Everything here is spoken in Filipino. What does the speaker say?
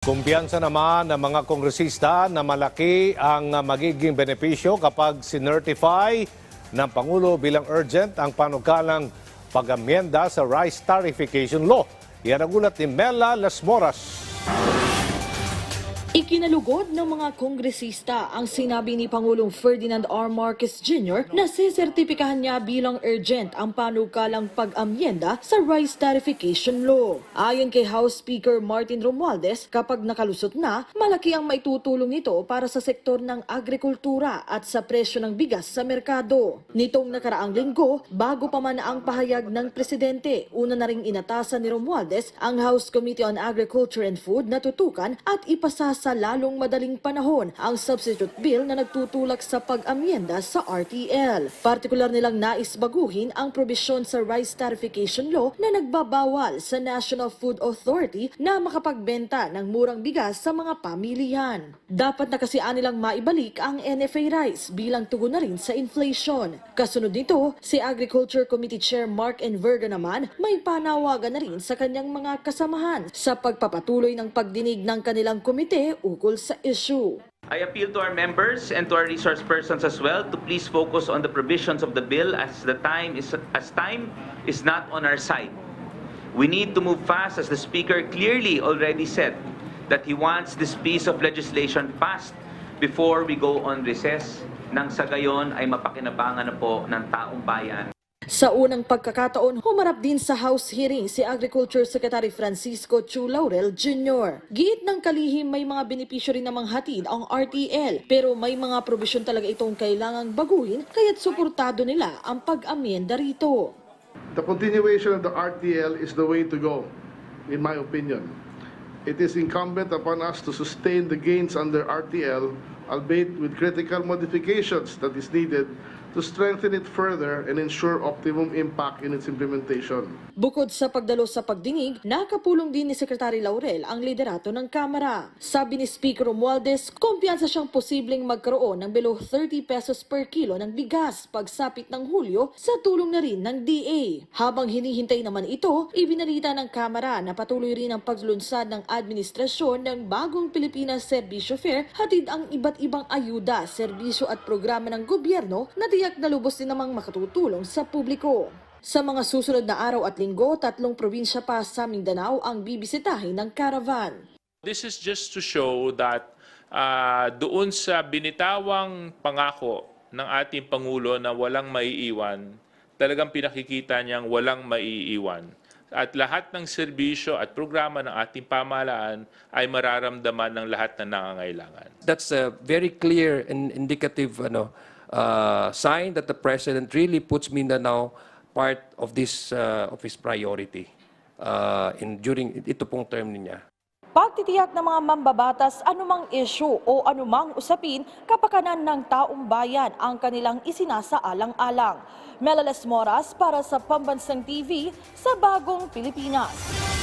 Kumpiyansa naman ng mga kongresista na malaki ang magiging benepisyo kapag sinertify ng Pangulo bilang urgent ang panukalang pag-amyenda sa rice tarification law. Yan ang ulat ni Mela Las Moras. Ikinalugod ng mga kongresista ang sinabi ni Pangulong Ferdinand R. Marcos Jr. na sisertipikahan niya bilang urgent ang panukalang pag-amyenda sa rice tarification law. Ayon kay House Speaker Martin Romualdez, kapag nakalusot na, malaki ang maitutulong nito para sa sektor ng agrikultura at sa presyo ng bigas sa merkado. Nitong nakaraang linggo, bago pa man ang pahayag ng presidente, una na ring inatasan ni Romualdez ang House Committee on Agriculture and Food na tutukan at ipasa sa lalong madaling panahon ang substitute bill na nagtutulak sa pag-amyenda sa RTL. Partikular nilang nais baguhin ang probisyon sa rice tarification law na nagbabawal sa National Food Authority na makapagbenta ng murang bigas sa mga pamilihan. Dapat na kasi nilang maibalik ang NFA rice bilang tugon na rin sa inflation. Kasunod nito, si Agriculture Committee Chair Mark Enverga naman may panawagan na rin sa kanyang mga kasamahan sa pagpapatuloy ng pagdinig ng kanilang komite ukol sa issue. I appeal to our members and to our resource persons as well to please focus on the provisions of the bill as the time is as time is not on our side. We need to move fast as the speaker clearly already said that he wants this piece of legislation passed before we go on recess nang sa gayon ay mapakinabangan na po ng taong bayan. Sa unang pagkakataon, humarap din sa House hearing si Agriculture Secretary Francisco Chu Laurel Jr. Giit ng kalihim may mga benepisyo rin namang hatid ang RTL pero may mga probisyon talaga itong kailangang baguhin kaya't suportado nila ang pag-amyenda rito. The continuation of the RTL is the way to go, in my opinion. It is incumbent upon us to sustain the gains under RTL, albeit with critical modifications that is needed to strengthen it further and ensure optimum impact in its implementation. Bukod sa pagdalo sa pagdinig, nakapulong din ni Secretary Laurel ang liderato ng Kamara. Sabi ni Speaker Romualdez, kumpiyansa siyang posibleng magkaroon ng below 30 pesos per kilo ng bigas pagsapit ng Hulyo sa tulong na rin ng DA. Habang hinihintay naman ito, ibinalita ng Kamara na patuloy rin ang paglunsad ng administrasyon ng bagong Pilipinas Serbisyo Fair hatid ang iba't ibang ayuda, serbisyo at programa ng gobyerno na tiyak na lubos din namang makatutulong sa publiko. Sa mga susunod na araw at linggo, tatlong probinsya pa sa Mindanao ang bibisitahin ng caravan. This is just to show that ah, doon sa binitawang pangako ng ating Pangulo na walang maiiwan, talagang pinakikita niyang walang maiiwan. At lahat ng serbisyo at programa ng ating pamahalaan ay mararamdaman ng lahat na nangangailangan. that's a very clear and indicative ano, uh, sign that the president really puts Mindanao part of this uh, of his priority uh, in during ito pong term niya. Pagtitiyak ng mga mambabatas anumang issue o anumang usapin kapakanan ng taong bayan ang kanilang isinasaalang-alang. Melales Moras para sa Pambansang TV sa Bagong Pilipinas.